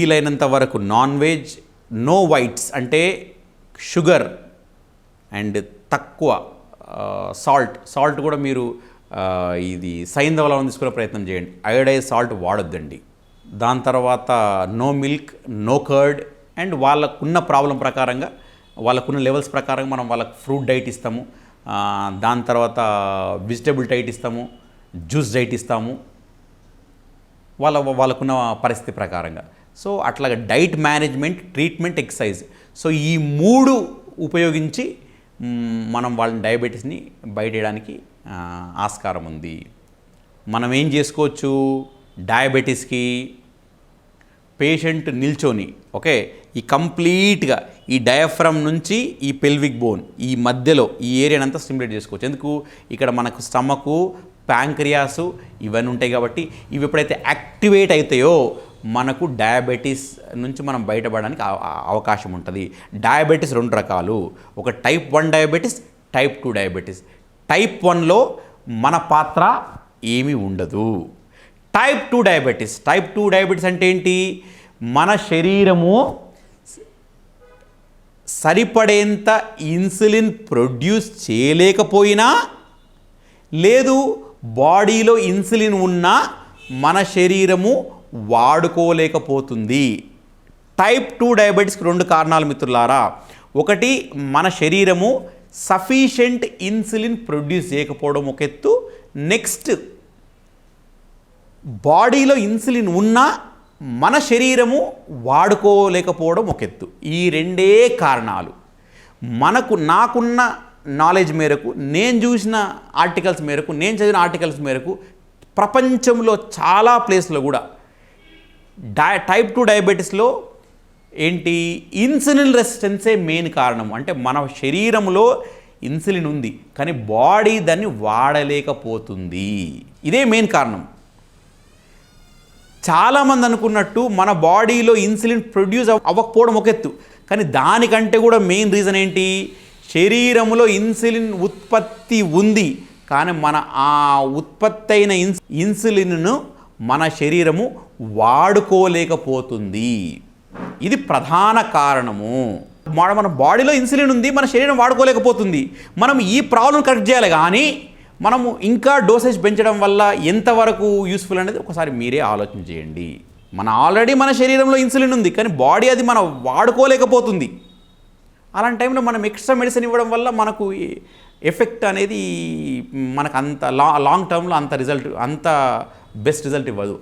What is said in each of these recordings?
వీలైనంత వరకు non veg no whites అంటే షుగర్ అండ్ తక్కువ సాల్ట్. సాల్ట్ కూడా మీరు ఇది సైంధవలం తీసుకునే ప్రయత్నం చేయండి. అయోడైజ్ సాల్ట్ వాడొద్దండి. దాని తర్వాత no milk no curd and వాళ్ళకున్న ప్రాబ్లం ప్రకారంగా వాళ్ళకున్న లెవెల్స్ ప్రకారంగా మనం వాళ్ళకి ఫ్రూట్ డైట్ ఇస్తాము. దాని తర్వాత వెజిటబుల్ డైట్ ఇస్తాము జ్యూస్ డైట్ ఇస్తాము. వాళ్ళ వాళ్ళకున్న పరిస్థితి ప్రకారంగా. సో అట్లాగా diet management treatment exercise. So ఈ మూడు ఉపయోగించి మనం వాళ్ళని డయాబెటీస్ని బయటేయడానికి ఆస్కారం ఉంది. మనం ఏం చేసుకోవచ్చు? డయాబెటీస్కి పేషెంట్ నిల్చొని ఓకే? ఈ కంప్లీట్గా ఈ డయాఫ్రమ్ నుంచి ఈ పెల్విక్ బోన్ ఈ మధ్యలో ఈ ఏరియాని అంతా స్టిమ్యులేట్ చేసుకోవచ్చు. ఎందుకు? ఇక్కడ మనకు స్టమకు ప్యాంక్రియాసు ఇవన్నీ ఉంటాయి కాబట్టి ఇవి ఎప్పుడైతే యాక్టివేట్ అవుతాయో మనకు డయాబెటీస్ నుంచి మనం బయటపడడానికి అవకాశం ఉంటుంది. డయాబెటీస్ రెండు రకాలు. ఒక type one diabetes type two diabetes. Type వన్లో మన పాత్ర ఏమీ ఉండదు. Type two diabetes. Type two diabetes అంటే ఏంటి? మన శరీరము సరిపడేంత ఇన్సులిన్ ప్రొడ్యూస్ చేయలేకపోయినా లేదు బాడీలో ఇన్సులిన్ ఉన్నా మన శరీరము వాడుకోలేకపోతుంది. టైప్ టూ డయాబెటీస్కి రెండు కారణాలు మిత్రులారా. ఒకటి మన శరీరము సఫిషియెంట్ ఇన్సులిన్ ప్రొడ్యూస్ చేయకపోవడం ఒక ఎత్తు. నెక్స్ట్ బాడీలో ఇన్సులిన్ ఉన్నా మన శరీరము వాడుకోలేకపోవడం ఒక ఎత్తు. ఈ రెండే కారణాలు. మనకు నాకున్న నాలెడ్జ్ మేరకు నేను చూసిన ఆర్టికల్స్ మేరకు నేను చదివిన ఆర్టికల్స్ మేరకు ప్రపంచంలో చాలా ప్లేస్లో కూడా డై టైప్ టూ డయాబెటీస్లో ఏంటి? ఇన్సులిన్ రెసిస్టెన్సే మెయిన్ కారణం. అంటే మన శరీరంలో ఇన్సులిన్ ఉంది కానీ బాడీ దాన్ని వాడలేకపోతుంది. ఇదే మెయిన్ కారణం. చాలామంది అనుకున్నట్టు మన బాడీలో ఇన్సులిన్ ప్రొడ్యూస్ అవ్వకపోవడం ఒక ఎత్తు. కానీ దానికంటే కూడా మెయిన్ రీజన్ ఏంటి? శరీరంలో ఇన్సులిన్ ఉత్పత్తి ఉంది కానీ మన ఆ ఉత్పత్తి అయిన ఇన్సులిన్ను మన శరీరము వాడుకోలేకపోతుంది. ఇది ప్రధాన కారణము. మన మన బాడీలో ఇన్సులిన్ ఉంది మన శరీరం వాడుకోలేకపోతుంది. మనం ఈ ప్రాబ్లం కరెక్ట్ చేయాలి కానీ మనము ఇంకా డోసేజ్ పెంచడం వల్ల ఎంతవరకు యూస్ఫుల్ అనేది ఒకసారి మీరే ఆలోచన చేయండి. మన ఆల్రెడీ మన శరీరంలో ఇన్సులిన్ ఉంది కానీ బాడీ అది మనం వాడుకోలేకపోతుంది. అలాంటి టైంలో మనం ఎక్స్ట్రా మెడిసిన్ ఇవ్వడం వల్ల మనకు ఎఫెక్ట్ అనేది మనకు అంత లా లాంగ్ టర్మ్లో అంత రిజల్ట్ అంత బెస్ట్ రిజల్ట్ ఇవ్వదు.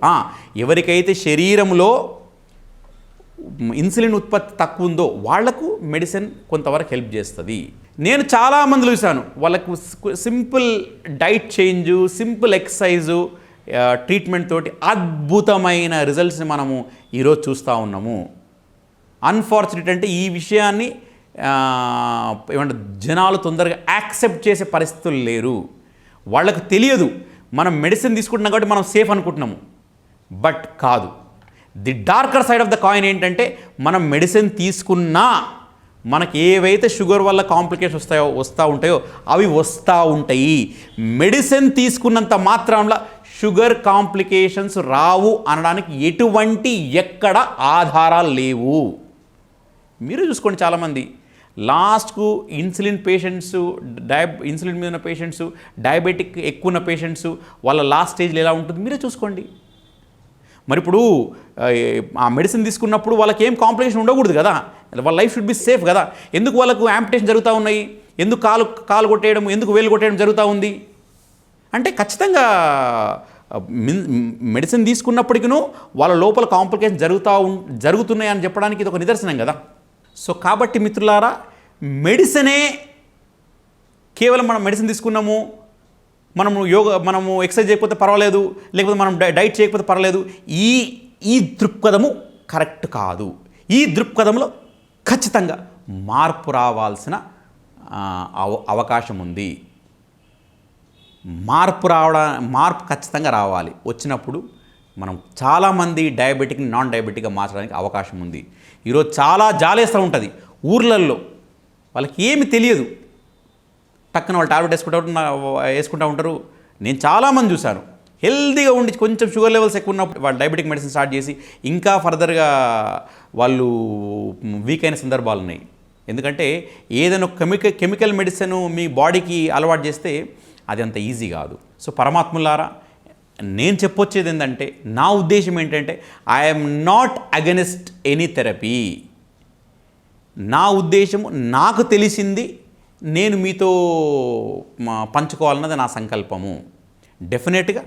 ఎవరికైతే శరీరంలో ఇన్సులిన్ ఉత్పత్తి తక్కువ ఉందో వాళ్ళకు మెడిసిన్ కొంతవరకు హెల్ప్ చేస్తుంది. నేను చాలామంది చూశాను. వాళ్ళకు simple diet change simple exercise treatment తోటి అద్భుతమైన రిజల్ట్స్ని మనము ఈరోజు చూస్తూ ఉన్నాము. అన్ఫార్చునేట్ అంటే ఈ విషయాన్ని ఏమంటే జనాలు తొందరగా యాక్సెప్ట్ చేసే పరిస్థితులు లేరు. వాళ్ళకు తెలియదు మనం మెడిసిన్ తీసుకుంటున్నాం కాబట్టి మనం సేఫ్ అనుకుంటున్నాము. బట్ కాదు. The darker side of the coin ఏంటంటే మనం మెడిసిన్ తీసుకున్నా మనకి ఏవైతే షుగర్ వల్ల కాంప్లికేషన్స్ వస్తాయో వస్తూ ఉంటాయో అవి వస్తూ ఉంటాయి. మెడిసిన్ తీసుకున్నంత మాత్రంలో షుగర్ కాంప్లికేషన్స్ రావు అనడానికి ఎటువంటి ఎక్కడ ఆధారాలు లేవు. మీరు చూసుకోండి చాలామంది. లాస్ట్కు ఇన్సులిన్ పేషెంట్స్ డయా ఇన్సులిన్ మీద ఉన్న పేషెంట్స్ డయాబెటిక్ ఎక్కువ ఉన్న పేషెంట్స్ వాళ్ళ లాస్ట్ స్టేజ్లో ఎలా ఉంటుంది మీరే చూసుకోండి. మరి ఇప్పుడు ఆ, మెడిసిన్ తీసుకున్నప్పుడు వాళ్ళకి ఏం కాంప్లికేషన్ ఉండకూడదు కదా. వాళ్ళ లైఫ్ షుడ్ బి సేఫ్ కదా. ఎందుకు వాళ్ళకు యాంపిటేషన్ జరుగుతూ ఉన్నాయి? ఎందుకు కాలు కాలు కొట్టేయడం ఎందుకు వేలు కొట్టేయడం జరుగుతూ ఉంది? అంటే ఖచ్చితంగా మెడిసిన్ తీసుకున్నప్పటికీ వాళ్ళ లోపల కాంప్లికేషన్ జరుగుతూ ఉం జరుగుతున్నాయి అని చెప్పడానికి ఇది ఒక నిదర్శనం కదా. సో కాబట్టి మిత్రులారా మెడిసినే కేవలం మనం మెడిసిన్ తీసుకున్నాము మనము యోగా మనము ఎక్సర్సైజ్ చేయకపోతే పర్వాలేదు లేకపోతే మనం డై- డైట్ చేయకపోతే పర్వాలేదు ఈ ఈ దృక్పథము కరెక్ట్ కాదు. ఈ దృక్పథంలో ఖచ్చితంగా మార్పు రావాల్సిన అవ- అవకాశం ఉంది. మార్పు రావడా మార్పు ఖచ్చితంగా రావాలి. వచ్చినప్పుడు మనం చాలామంది డయాబెటిక్ నాన్ డయాబెటిక్గా మార్చడానికి అవకాశం ఉంది. ఈరోజు చాలా జాలేస్తూ ఉంటుంది. ఊర్లల్లో వాళ్ళకి ఏమి తెలియదు. టక్కున వాళ్ళు టాబ్లెట్ వేసుకుంటా వేసుకుంటూ ఉంటారు. నేను చాలామంది చూశాను. హెల్దీగా ఉండి కొంచెం షుగర్ లెవెల్స్ ఎక్కువ ఉన్నప్పుడు వాళ్ళు డయాబెటిక్ మెడిసిన్ స్టార్ట్ చేసి ఇంకా ఫర్దర్గా వాళ్ళు వీక్ అయిన సందర్భాలు ఉన్నాయి. ఎందుకంటే ఏదైనా కెమికల్ కెమికల్ మెడిసిన్ మీ బాడీకి అలవాటు చేస్తే అది అంత ఈజీ కాదు. సో పరమాత్ములారా నేను చెప్పొచ్చేది ఏంటంటే నా ఉద్దేశం ఏంటంటే I'm not against any therapy నా ఉద్దేశము నాకు తెలిసింది నేను మీతో మా పంచుకోవాలన్నది నా సంకల్పము. డెఫినెట్గా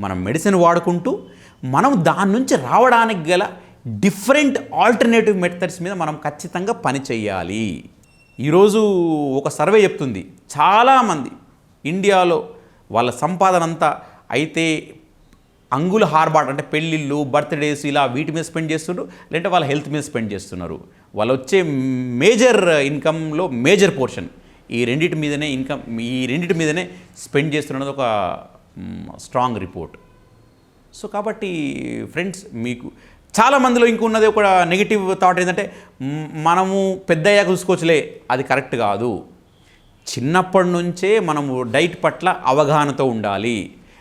మనం మెడిసిన్ వాడుకుంటూ మనం దాని నుంచి రావడానికి గల డిఫరెంట్ ఆల్టర్నేటివ్ మెథడ్స్ మీద మనం ఖచ్చితంగా పని చేయాలి ఈరోజు ఒక సర్వే చెప్తుంది. చాలామంది ఇండియాలో వాళ్ళ సంపాదన అంతా అయితే అంగుల హార్బాట్ అంటే పెళ్ళిళ్ళు బర్త్డేస్ ఇలా వీటి మీద స్పెండ్ చేస్తున్నారు లేదంటే వాళ్ళ హెల్త్ మీద స్పెండ్ చేస్తున్నారు. వాళ్ళు వచ్చే మేజర్ ఇన్కంలో మేజర్ పోర్షన్ ఈ రెండింటి మీదనే ఇన్కమ్ ఈ రెండింటి మీదనే స్పెండ్ చేస్తున్నది ఒక స్ట్రాంగ్ రిపోర్ట్. సో కాబట్టి ఫ్రెండ్స్ మీకు చాలా మందిలో ఇంకున్నది ఒక నెగిటివ్ థాట్ ఏంటంటే మనము పెద్ద అయ్యాక చూసుకోవచ్చులే అది కరెక్ట్ కాదు. చిన్నప్పటి నుంచే మనము డైట్ పట్ల అవగాహనతో ఉండాలి.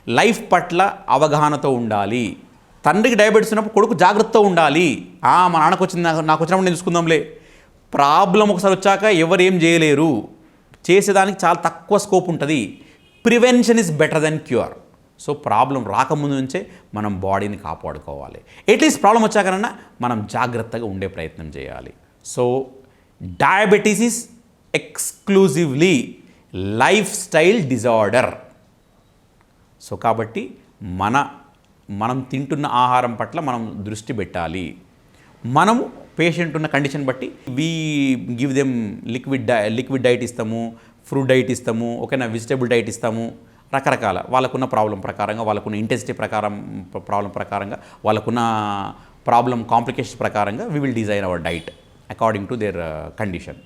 లైఫ్ పట్ల అవగాహనతో ఉండాలి. తండ్రికి డయాబెటీస్ ఉన్నప్పుడు కొడుకు జాగ్రత్తగా ఉండాలి. మా నాన్నకు వచ్చింది నాకు నాకు వచ్చినప్పుడు నేను చూసుకుందాంలే. ప్రాబ్లం ఒకసారి వచ్చాక ఎవరు ఏం చేయలేరు. చేసేదానికి చాలా తక్కువ స్కోప్ ఉంటుంది. Prevention is better than cure. So problem రాకముందు నుంచే మనం బాడీని కాపాడుకోవాలి. ఎట్లీస్ట్ ప్రాబ్లం వచ్చాకనన్నా మనం జాగ్రత్తగా ఉండే ప్రయత్నం చేయాలి. So diabetes is exclusively lifestyle disorder so కాబట్టి మన మనం తింటున్న ఆహారం పట్ల మనం దృష్టి పెట్టాలి. మనము పేషెంట్ ఉన్న కండిషన్ బట్టి we give them liquid diet liquid diet ఇస్తాము ఫ్రూట్ డైట్ ఇస్తాము ఓకేనా వెజిటేబుల్ డైట్ ఇస్తాము రకరకాల వాళ్ళకున్న ప్రాబ్లం ప్రకారంగా వాళ్ళకున్న ఇంటెన్సిటీ ప్రకారం ప్రాబ్లం ప్రకారంగా వాళ్ళకున్న ప్రాబ్లం కాంప్లికేషన్ ప్రకారంగా we will design our diet according to their condition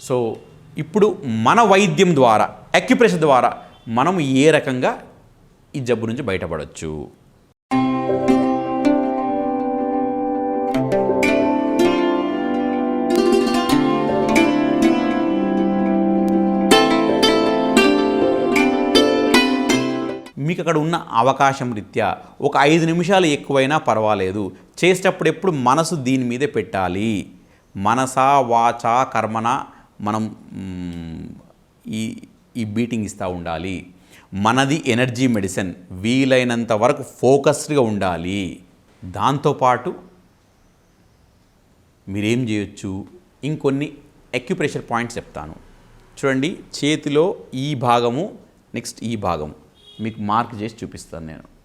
so ఇప్పుడు మన వైద్యం ద్వారా అక్యుప్రెషర్ ద్వారా మనం ఏ రకంగా ఈ జబ్బు నుంచి బయటపడవచ్చు మీకు అక్కడ ఉన్న అవకాశం రీత్యా ఒక ఐదు నిమిషాలు ఎక్కువైనా పర్వాలేదు. చేసేటప్పుడు ఎప్పుడు మనసు దీని మీదే పెట్టాలి. మనసా వాచా కర్మన మనం ఈ ఈ బీటింగ్ ఇస్తూ ఉండాలి. మనది ఎనర్జీ మెడిసిన్. వీలైనంత వరకు ఫోకస్డ్గా ఉండాలి. దాంతోపాటు మీరేం చేయొచ్చు? ఇంకొన్ని ఎక్యుప్రెషర్ పాయింట్స్ చెప్తాను. చూడండి చేతిలో ఈ భాగము నెక్స్ట్ ఈ భాగం మీకు మార్క్ చేసి చూపిస్తాను నేను.